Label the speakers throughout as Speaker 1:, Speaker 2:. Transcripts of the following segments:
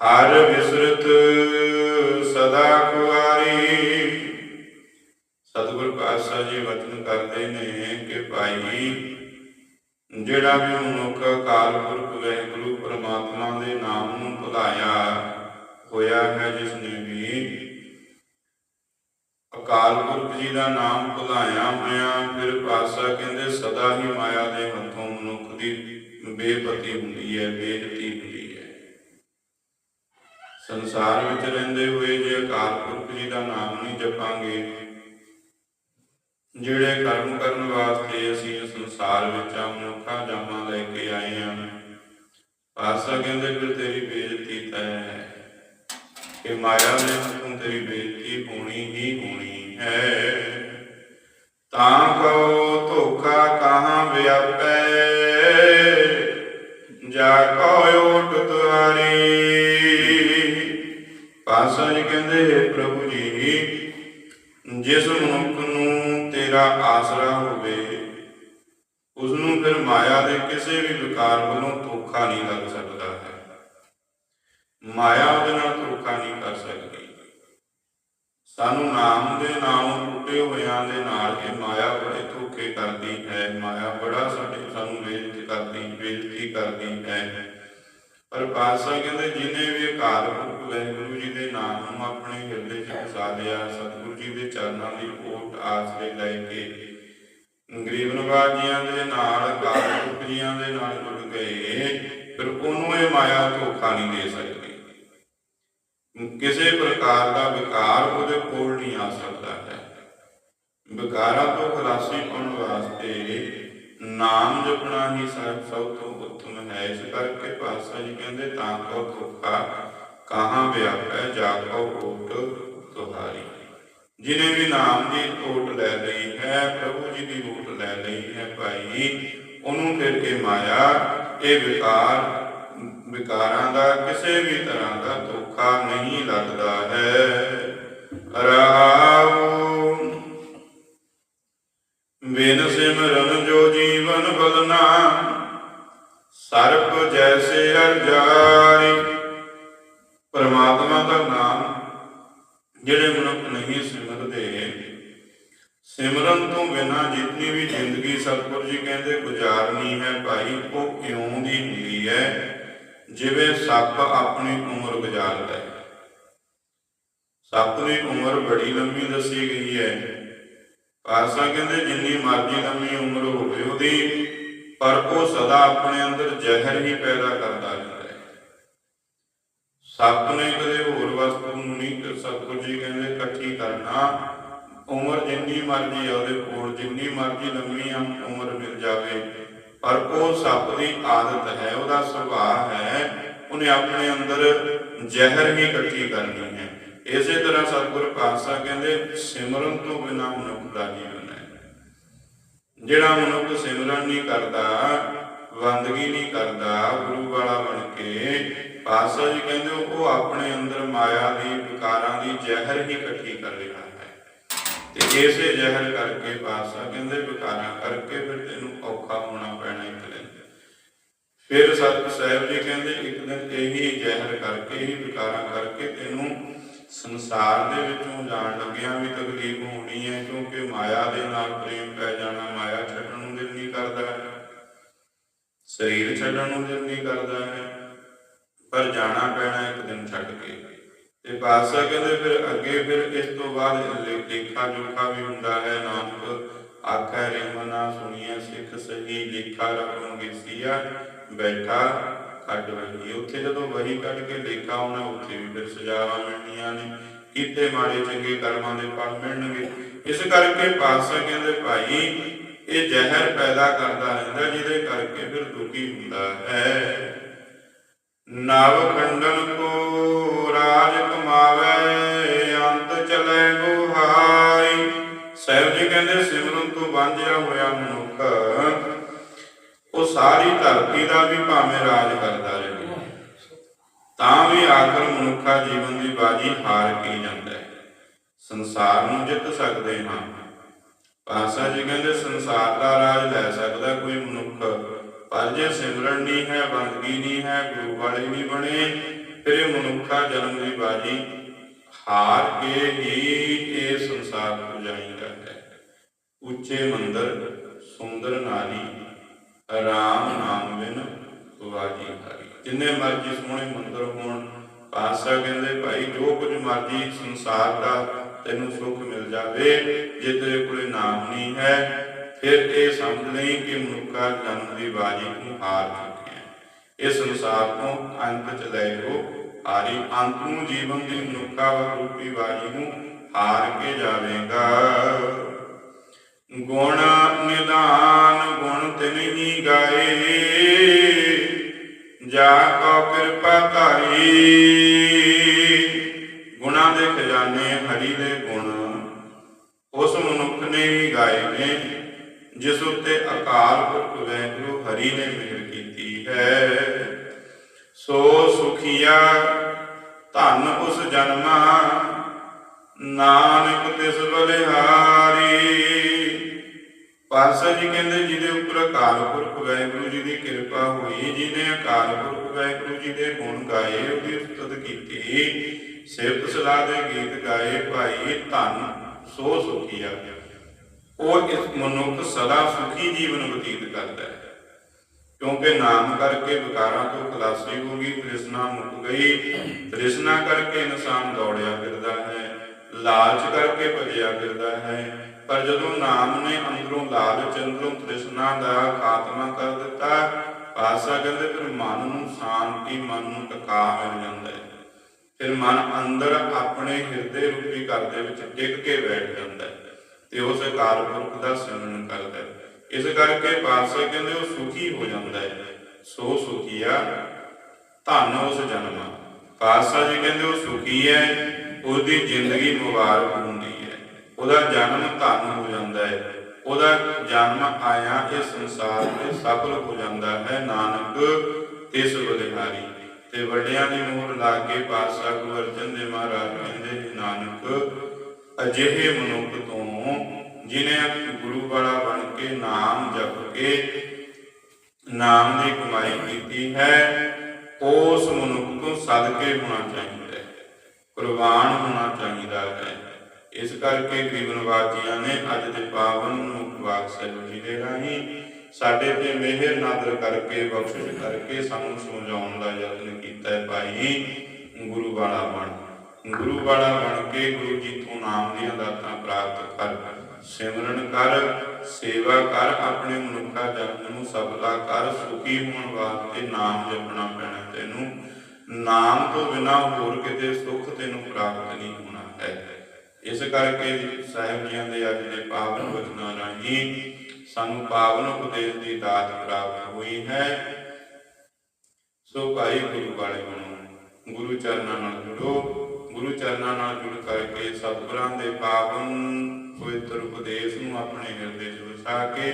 Speaker 1: ਹਰ ਵਿਸਰਤ ਸਦਾ ਕੁਆਰੀ ਸਤਿਗੁਰ ਪਾਤਸ਼ਾਹ ਜੀ ਵਚਨ ਕਰਦੇ ਨੇ ਕਿ ਭਾਈ, ਜਿਹੜਾ ਵੀ ਮਨੁੱਖ ਅਕਾਲ ਪੁਰਖ ਵਾਹਿਗੁਰੂ ਪ੍ਰਮਾਤਮਾ ਦੇ ਨਾਮ ਨੂੰ ਭੁਲਾਇਆ ਹੋਇਆ ਹੈ ਜਿਸ ਨੇ ਵੀ ਅਕਾਲ ਪੁਰਖ ਜੀ ਦਾ ਨਾਮ ਭੁਲਾਇਆ ਹੋਇਆ, ਫਿਰ ਪਾਤਸ਼ਾਹ ਕਹਿੰਦੇ, ਸਦਾ ਹੀ ਮਾਇਆ ਦੇ ਹੱਥੋਂ ਮਨੁੱਖ ਦੀ ਬੇਪਤੀ ਹੁੰਦੀ ਹੈ ਬੇਜਤੀ ਹੁੰਦੀ ਸੰਸਾਰ ਵਿੱਚ ਰਹਿੰਦੇ ਹੋਏ ਜੇ ਅਕਾਲ ਪੁਰਖ ਜੀ ਦਾ ਨਾਮ ਨਹੀਂ ਜਪਾਂਗੇ, ਜਿਹੜੇ ਕਰਮ ਕਰਨ ਵਾਸਤੇ ਅਸੀਂ ਸੰਸਾਰ ਵਿੱਚ ਆ ਮਨੁੱਖਾ ਜਾਮਾਂ ਲੈ ਕੇ ਆਏ ਹਾਂ ਪਾਸਾ ਕਹਿੰਦੇ, ਫਿਰ ਤੇਰੀ ਬੇਇੱਜ਼ਤੀ ਤੈ ਹੈ। ਕਿ ਮਾਇਆ ਨੇ ਹੱਥੋਂ ਤੇਰੀ ਬੇਇੱਜ਼ਤੀ ਹੋਣੀ ਹੀ ਹੋਣੀ ਹੈ। ਤਾਂ ਕੋ ਧੋਖਾ ਕਹਾਂ ਵਿਆਪੈ? ਜਾ ਕੋ ਪਾਸਾ ਜੀ ਕਹਿੰਦੇ ਪ੍ਰਭੂ ਜੀ, ਜਿਸ ਮਨੁੱਖ ਨੂੰ ਤੇਰਾ ਆਸਰਾ ਹੋਵੇ ਉਸ ਨੂੰ ਫਿਰ ਮਾਇਆ ਦੇ ਕਿਸੇ ਵੀ ਵਿਕਾਰ ਵੱਲੋਂ ਧੋਖਾ ਨਹੀਂ ਲੱਗ ਸਕਦਾ ਹੈ। ਮਾਇਆ ਉਹਦੇ ਨਾਲ ਧੋਖਾ ਨਹੀਂ ਕਰ ਸਕਦੀ। ਸਾਨੂੰ ਨਾਮ ਦੇ ਨਾਮ ਟੁੱਟੇ ਹੋਇਆਂ ਦੇ ਨਾਲ ਇਹ ਮਾਇਆ ਬੜੇ ਧੋਖੇ ਕਰਦੀ ਹੈ। ਮਾਇਆ ਬੜਾ ਸਾਡੇ, ਸਾਨੂੰ ਬੇਇੱਜ਼ਤੀ ਕਰਦੀ ਬੇਇੱਜ਼ਤੀ ਕਰਦੀ ਹੈ। ਪਰ ਪਾਤਸ਼ਾਹ ਕਹਿੰਦੇ ਜਿਨੇ ਵੀ ਅਕਾਲ ਪੁਰਖ ਵਾਹਿਗੁਰੂ ਜੀ ਦੇ ਨਾਮ ਨੂੰ ਆਪਣੇ ਹਿਰਦੇ 'ਚ ਵਸਾ ਲਿਆ, ਸਤਿਗੁਰੂ ਜੀ ਦੇ ਚਰਨਾਂ ਦੀ ਓਟ ਆਸਰੇ ਲੈ ਕੇ ਗਰੀਬ ਨਵਾਜ ਜੀਆਂ ਦੇ ਨਾਲ ਅਕਾਲ ਪੁਰਖ ਜੀਆਂ ਦੇ ਨਾਲ ਜੁੜ ਗਏ, ਫਿਰ ਉਹਨੂੰ ਇਹ ਮਾਇਆ ਧੋਖਾ ਨਹੀਂ ਦੇ ਸਕਦੀ। ਕਿਸੇ ਪ੍ਰਕਾਰ ਦਾ ਵਿਕਾਰ ਉਹਦੇ ਕੋਲ ਨਹੀਂ ਆ ਸਕਦਾ ਹੈ। ਵਿਕਾਰਾਂ ਤੋਂ ਖਲਾਸੀ ਪਾਉਣ ਵਾਸਤੇ ਨਾਮ ਜਪਣਾ ਹੀ ਸਭ ਸਭ ਤੋਂ ਉੱਤਮ ਹੈ। ਇਸ ਕਰਕੇ ਪਾਤਸ਼ਾਹ ਜੀ ਕਹਿੰਦੇ, ਤਾਂ ਕੋ ਧੋਖਾ ਕਹਾਂ ਵਿਆਪੈ, ਜਾ ਕੋ ਓਟ ਤੁਹਾਰੀ। ਜਿਨੇ ਵੀ ਨਾਮ ਦੀ ਓਟ ਲੈ ਲਈ ਹੈ, ਪ੍ਰਭੂ ਜੀ ਦੀ ਓਟ ਲੈ ਲਈ ਹੈ ਭਾਈ, ਉਹਨੂੰ ਫਿਰ ਇਹ ਮਾਇਆ, ਇਹ ਵਿਕਾਰ, ਵਿਕਾਰਾਂ ਦਾ, ਕਿਸੇ ਵੀ ਤਰ੍ਹਾਂ ਦਾ ਧੋਖਾ ਨਹੀਂ ਲੱਗਦਾ ਹੈ। ਰਹਾਉ ਬਿਨ ਸਿਮਰਨ ਜੋ ਜੀਵਨ ਬਦਨਾ ਸਰਪ ਜੈਸੇ ਹਰ ਪਰਮਾਤਮਾ ਦਾ ਨਾਮ ਜਿਹੜੇ ਮਨੁੱਖ ਨਹੀਂ ਸਿਮਰਦੇ, ਸਿਮਰਨ ਤੋਂ ਬਿਨਾ ਜਿਤਨੀ ਵੀ ਜ਼ਿੰਦਗੀ ਸਤਿਗੁਰੂ ਜੀ ਕਹਿੰਦੇ ਗੁਜ਼ਾਰਨੀ ਹੈ ਭਾਈ, ਉਹ ਕਿਉਂ ਦੀ ਹੁੰਦੀ ਹੈ ਜਿਵੇਂ ਸੱਪ ਆਪਣੀ ਉਮਰ ਗੁਜ਼ਾਰਦਾ ਹੈ। ਸੱਪ ਦੀ ਉਮਰ ਬੜੀ ਲੰਮੀ ਦੱਸੀ ਗਈ ਹੈ। ਪਾਸਾ ਕਹਿੰਦੇ, ਜਿੰਨੀ ਮਰਜ਼ੀ ਲੰਮੀ ਉਮਰ ਹੋਵੇ ਉਹਦੀ, ਪਰ ਉਹ ਸਦਾ ਆਪਣੇ ਅੰਦਰ ਜ਼ਹਿਰ ਹੀ ਪੈਦਾ ਕਰਦਾ ਰਹਿੰਦਾ ਹੈ। ਸੱਪ ਨੇ ਕਦੇ ਹੋਰ ਵਸਤੂ ਨੂੰ ਨਹੀਂ ਕਰ ਸਤਿਗੁਰੂ ਜੀ ਕਹਿੰਦੇ, ਇਕੱਠੀ ਕਰਨਾ। ਉਮਰ ਜਿੰਨੀ ਮਰਜ਼ੀ ਆ ਉਹਦੇ ਕੋਲ, ਜਿੰਨੀ ਮਰਜ਼ੀ ਲੰਮੀ ਆ, ਉਮਰ ਮਿਲ ਜਾਵੇ। ਪਰ ਉਹ ਸੱਪ ਦੀ ਆਦਤ ਹੈ, ਉਹਦਾ ਸੁਭਾਅ ਹੈ, ਉਹਨੇ ਆਪਣੇ ਅੰਦਰ ਜ਼ਹਿਰ ਹੀ ਇਕੱਠੀ ਕਰਨੀ ਹੈ। ਇਸੇ ਤਰ੍ਹਾਂ ਸਤਿਗੁਰ ਪਾਤਸ਼ਾਹ ਕਹਿੰਦੇ, ਸਿਮਰਨ ਤੋਂ ਬਿਨਾ ਮਨੁੱਖ ਦਾ ਜੀਵਨ ਜਿਹੜਾ ਮਨੁੱਖ ਸਿਮਰਨ ਨਹੀਂ ਕਰਦਾ ਬੰਦਗੀ ਨਹੀਂ ਕਰਦਾ, ਗੁਰੂ ਵਾਲਾ ਬਣ ਕੇ, ਪਾਤਸ਼ਾਹ ਜੀ ਕਹਿੰਦੇ, ਉਹ ਆਪਣੇ ਅੰਦਰ ਮਾਇਆ ਦੀ, ਵਿਕਾਰਾਂ ਦੀ ਜ਼ਹਿਰ ਹੀ ਇਕੱਠੀ ਕਰ ਰਿਹਾ ਹੈ। ਤੇ ਇਸੇ ਜ਼ਹਿਰ ਕਰਕੇ ਪਾਤਸ਼ਾਹ ਕਹਿੰਦੇ, ਵਿਕਾਰਾਂ ਕਰਕੇ ਫਿਰ ਤੈਨੂੰ ਔਖਾ ਹੋਣਾ ਪੈਣਾ ਇੱਕ ਦਿਨ। ਫਿਰ ਸਤਿ ਸਾਹਿਬ ਜੀ ਕਹਿੰਦੇ, ਇੱਕ ਦਿਨ ਇਹੀ ਜ਼ਹਿਰ ਕਰਕੇ ਹੀ ਵਿਕਾਰਾਂ ਕਰਕੇ ਤੈਨੂੰ ਸੰਸਾਰ ਦੇ ਵਿੱਚੋਂ ਜਾਣ ਲੱਗਿਆ ਵੀ ਤਕਲੀਫ ਹੋਣੀ ਹੈ, ਕਿਉਂਕਿ ਮਾਇਆ ਦੇ ਨਾਲ ਪ੍ਰੇਮ ਪੈ ਜਾਣਾ ਮਾਇਆ ਛੱਡਣ ਨੂੰ ਦਿਲ ਨਹੀਂ ਕਰਦਾ ਸਰੀਰ ਛੱਡਣ ਨੂੰ ਦਿਲ ਨਹੀਂ ਕਰਦਾ ਹੈ, ਪਰ ਜਾਣਾ ਪੈਣਾ ਇੱਕ ਦਿਨ ਛੱਡ ਕੇ। ਤੇ ਪਾਤਸ਼ਾਹ ਕਹਿੰਦੇ ਫਿਰ ਅੱਗੇ ਫਿਰ ਇਸ ਤੋਂ ਬਾਅਦ ਲੇਖਾ ਜੋਖਾ ਵੀ ਹੁੰਦਾ ਹੈ, ਨਾਨਕ ਆਖੈ ਰਿਮਨਾ ਸੁਣੀਐ ਸਿੱਖ ਸਹੀ, ਲੇਖਾ ਰਕਮ ਗੇਸੀਆ ਬੈਠਾ ਕੱਢ ਵਹੀ ਉੱਥੇ ਜਦੋਂ ਵਹੀ ਕੱਢ ਕੇ ਲੇਖਾ ਆਉਣਾ ਉੱਥੇ ਵੀ ਫਿਰ ਸਜ਼ਾਵਾਂ ਮਿਲਣੀਆਂ ਨੇ। ਕੀਤੇ ਮਾੜੇ ਚੰਗੇ ਕਰਮਾਂ ਦੇ ਫਲ ਮਿਲਣਗੇ। ਇਸ ਕਰਕੇ ਪਾਤਸ਼ਾਹ ਕਹਿੰਦੇ, ਭਾਈ, ਇਹ ਜ਼ਹਿਰ ਪੈਦਾ ਕਰਦਾ ਰਹਿੰਦਾ, ਜਿਹਦੇ ਕਰਕੇ ਫਿਰ ਦੁਖੀ ਹੁੰਦਾ ਹੈ। ਨਵ ਖੰਡਨ ਕੋ ਰਾਜ ਕਮਾਵੇ, ਅੰਤ ਚਲੇ ਗੁਹਾਈ ਸਾਹਿਬ ਜੀ ਕਹਿੰਦੇ, ਸਿਮਰਨ ਤੋਂ ਵਾਂਝਿਆ ਹੋਇਆ ਮਨੁੱਖ ਸਾਰੀ ਧਰਤੀ ਦਾ ਵੀ ਭਾਵੇਂ ਰਾਜ ਕਰਦਾ ਰਹੇ। ਤਾਂ ਵੀ ਆਖਰ ਮਨੁੱਖਾ ਜੀਵਨ ਦੀ ਬਾਜੀ ਹਾਰ ਕੇ ਜਾਂਦਾ ਹੈ? ਸੰਸਾਰ ਨੂੰ ਜਿੱਤ ਸਕਦੇ ਹਾਂ। ਪਾਸਾ ਜੀ ਕਹਿੰਦੇ, ਸੰਸਾਰ ਦਾ ਰਾਜ ਲੈ ਸਕਦਾ ਕੋਈ ਮਨੁੱਖ, ਪਰ ਜੇ ਸਿਮਰਨ ਨਹੀਂ ਹੈ, ਬੰਦਗੀ ਨਹੀਂ ਹੈ, ਗੁਰੂ ਵਾਲੇ ਨਹੀਂ ਬਣੇ, ਫਿਰ ਇਹ ਮਨੁੱਖਾ ਜਨਮ ਦੀ ਬਾਜੀ ਹਾਰ ਕੇ ਹੀ ਇਹ ਸੰਸਾਰ ਤੋਂ ਜਾਈਦਾ ਹੈ। ਉੱਚੇ ਮੰਦਰ, ਸੁੰਦਰ ਨਾਰੀ ਰਾਮ ਨਾਮ ਬਿਨ ਵਾਜੀ ਹਰੀ। ਜਿੰਨੇ ਮਰਜ਼ੀ ਸੋਹਣੇ ਮੰਦਰ ਹੋਣ, ਪਾਤਸ਼ਾਹ ਕਹਿੰਦੇ, ਭਾਈ, ਜੋ ਕੁਝ ਮਰਜ਼ੀ ਸੰਸਾਰ ਦਾ ਤੈਨੂੰ ਸੁੱਖ ਮਿਲ ਜਾਵੇ, ਜੇ ਤੇਰੇ ਕੋਲੇ ਨਾਮ ਨਹੀਂ ਹੈ, ਫਿਰ ਇਹ ਸਮਝ ਲਈ ਕਿ ਮਨੁੱਖਾ ਜਨਮ ਦੀ ਬਾਜੀ ਨੂੰ ਹਾਰ ਚੁੱਕੇ ਹੈ ਇਹ ਸੰਸਾਰ ਤੋਂ ਅੰਤ ਚ ਲੈ ਲੋ ਹਾਰੀ। ਅੰਤ ਨੂੰ ਜੀਵਨ ਦੀ ਮਨੁੱਖਾ ਰੂਪੀ ਬਾਜੀ ਨੂੰ ਹਾਰ ਕੇ ਜਾਵੇਗਾ। ਗੁਣ ਨਿਦਾਨ ਗੁਣ ਤਿਨਹੀ ਗਾਏ। ਜਾ ਕੋ ਕਿਰਪਾ ਧਾਰੀ। ਗੁਣਾ ਦੇ ਖਜ਼ਾਨੇ ਹਰੀ ਦੇ ਗੁਣ। ਉਸ ਮਨੁੱਖ ਨੇ ਹੀ ਗਾਏ ਨੇ, ਜਿਸ ਉਤੇ ਅਕਾਲ ਪੁਰਖ ਵੈਗੁਰੂ ਹਰੀ ਨੇ ਮਿਹਰ ਕੀਤੀ ਹੈ। ਸੋ ਸੁਖੀਆ, ਧਨ ਉਸ ਜਨਮਾ, ਨਾਨਕ ਤਿਸ ਬਲਿਹਾਰੀ। ਪਾਤਸ਼ਾਹ ਜੀ ਕਹਿੰਦੇ, ਜਿਹਦੇ ਉੱਪਰ ਅਕਾਲ ਪੁਰਖ ਵਾਹਿਗੁਰੂ ਜੀ ਦੀ ਕਿਰਪਾ ਹੋਈ, ਜਿਹਨੇ ਅਕਾਲ ਪੁਰਖ ਵਾਹਿਗੁਰੂ ਜੀ ਦੇ ਗੁਣ ਗਾਏ, ਉਹਦੀ ਉਸਤਤ ਕੀਤੀ। ਸਿਫਤ ਸਲਾਹ ਦੇ ਗੀਤ ਗਾਏ, ਭਾਈ ਧੰਨ ਸੋ ਸੁਖੀਆ ਉਹ ਇਸ ਮਨੁੱਖ ਸਦਾ ਸੁਖੀ ਜੀਵਨ ਬਤੀਤ ਕਰਦਾ ਹੈ। ਕਿਉਂਕਿ ਨਾਮ ਕਰਕੇ ਵਿਕਾਰਾਂ ਤੋਂ ਖਲਾਸੀ ਹੋ ਗਈ, ਤ੍ਰਿਸ਼ਨਾ ਮੁੱਕ ਗਈ। ਤ੍ਰਿਸ਼ਨਾ ਕਰਕੇ ਇਨਸਾਨ ਦੌੜਿਆ ਫਿਰਦਾ ਹੈ, ਲਾਲਚ ਕਰਕੇ ਭਜਿਆ ਫਿਰਦਾ ਹੈ ਪਰ ਜਦੋਂ ਨਾਮ ਨੇ ਅੰਦਰੋਂ ਲਾਲਚ ਅੰਦਰੋਂ ਤ੍ਰਿਸ਼ਨਾ ਦਾ ਖਾਤਮਾ ਕਰ ਦਿੱਤਾ, ਪਾਸਾ ਕਹਿੰਦੇ ਫਿਰ ਮਨ ਨੂੰ ਸ਼ਾਂਤੀ, ਮਨ ਨੂੰ ਟਿਕਾ ਮਿਲ ਜਾਂਦਾ ਹੈ। ਫਿਰ ਮਨ ਅੰਦਰ ਆਪਣੇ ਹਿਰਦੇ ਰੂਪੀ ਘਰ ਦੇ ਵਿੱਚ ਟਿਕ ਕੇ ਬੈਠ ਜਾਂਦਾ ਹੈ ਤੇ ਉਸ ਅਕਾਲ ਪੁਰਖ ਦਾ ਸਿਮਰਨ ਕਰਦਾ ਹੈ। ਇਸ ਕਰਕੇ ਪਾਤਸ਼ਾਹ ਕਹਿੰਦੇ ਉਹ ਸੁਖੀ ਹੋ ਜਾਂਦਾ ਹੈ। ਸੋ ਸੁਖੀਆ ਧੰਨ ਉਸ ਜਨਮ ਪਾਤਸ਼ਾਹ ਜੀ ਕਹਿੰਦੇ ਉਹ ਸੁਖੀ ਹੈ, ਉਹਦੀ ਜ਼ਿੰਦਗੀ ਮੁਬਾਰਕ ਹੁੰਦੀ ਉਹਦਾ ਜਨਮ ਧੰਨ ਹੋ ਜਾਂਦਾ ਹੈ। ਉਹਦਾ ਜਨਮ ਆਇਆ ਇਹ ਸੰਸਾਰ ਤੇ ਸਫਲ ਹੋ ਜਾਂਦਾ ਹੈ ਨਾਨਕ ਤਿਸ ਬਲਿਹਾਰੀ ਤੇ ਵੱਡਿਆਂ ਦੀ ਮੋਹਰ ਲਾ ਕੇ ਪਾਤਸ਼ਾਹ ਗੁਰੂ ਅਰਜਨ ਦੇਵ ਮਹਾਰਾਜ ਕਹਿੰਦੇ ਨੇ, ਨਾਨਕ ਅਜਿਹੇ ਮਨੁੱਖ ਤੋਂ ਜਿਨੇ ਗੁਰੂ ਵਾਲਾ ਬਣ ਕੇ ਨਾਮ ਜਪ ਕੇ ਨਾਮ ਦੀ ਕਮਾਈ ਕੀਤੀ ਹੈ ਉਸ ਮਨੁੱਖ ਤੋਂ ਸਦਕੇ ਹੋਣਾ ਚਾਹੀਦਾ ਹੈ ਕੁਰਬਾਨ ਹੋਣਾ ਚਾਹੀਦਾ ਹੈ। ਇਸ ਕਰਕੇ ਗਰੀਬਨਵਾਜੀਆਂ ਨੇ ਅੱਜ ਦੇ ਪਾਵਨ ਮੁਖ ਸਾਹਿਬ ਜੀ ਦੇ ਰਾਹੀਂ ਸਾਡੇ ਤੇ ਮਿਹਰ ਨਾਦਰ ਕਰਕੇ, ਬਖਸ਼ਿਸ਼ ਕਰਕੇ ਸਾਨੂੰ ਸਮਝਾਉਣ ਦਾ ਯਤਨ ਕੀਤਾ ਹੈ ਭਾਈ ਗੁਰੂ ਵਾਲਾ ਬਣ। ਗੁਰੂ ਵਾਲਾ ਬਣ ਕੇ ਗੁਰੂ ਜੀ ਤੋਂ ਨਾਮ ਦੀਆਂ ਦਾਤਾਂ ਪ੍ਰਾਪਤ ਕਰ, ਸਿਮਰਨ ਕਰ, ਸੇਵਾ ਕਰ, ਆਪਣੇ ਮਨੁੱਖਾ ਜਨਮ ਨੂੰ ਸਫਲਾ ਕਰ, ਸੁਖੀ ਹੋਣ ਵਾਸਤੇ ਨਾਮ ਜਪਣਾ ਪੈਣਾ ਤੈਨੂੰ। ਨਾਮ ਤੋਂ ਬਿਨਾ ਹੋਰ ਕਿਤੇ ਸੁਖ ਤੈਨੂੰ ਪ੍ਰਾਪਤ ਨਹੀਂ ਹੋਣਾ ਹੈ। ਇਸ ਕਰਕੇ ਸਾਹਿਬ ਜੀਆਂ ਦੇ ਅੱਜ ਦੇ ਪਾਵਨ ਵਚਨਾਂ ਰਾਹੀਂ ਸਾਨੂੰ ਪਾਵਨ ਉਪਦੇਸ਼ ਦੀ ਦਾਤ ਪ੍ਰਾਪਤ ਹੋਈ ਹੈ। ਸੋ ਭਾਈ ਗੁਰੂ ਵਾਲੇ ਬਣੋ, ਗੁਰੂ ਚਰਨਾਂ ਨਾਲ ਜੁੜੋ, ਗੁਰੂ ਚਰਨਾਂ ਨਾਲ ਜੁੜ ਕਰਕੇ ਸਤਿਗੁਰਾਂ ਦੇ ਪਾਵਨ ਪਵਿੱਤਰ ਉਪਦੇਸ਼ ਨੂੰ ਆਪਣੇ ਹਿਰਦੇ 'ਚ ਵਸਾ ਕੇ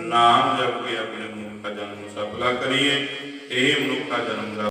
Speaker 1: ਨਾਮ ਜਪ ਕੇ ਆਪਣੇ ਮਨੁੱਖਾ ਜਨਮ ਸਫਲਾ ਕਰੀਏ, ਇਹ ਮਨੁੱਖਾ ਜਨਮ ਦਾ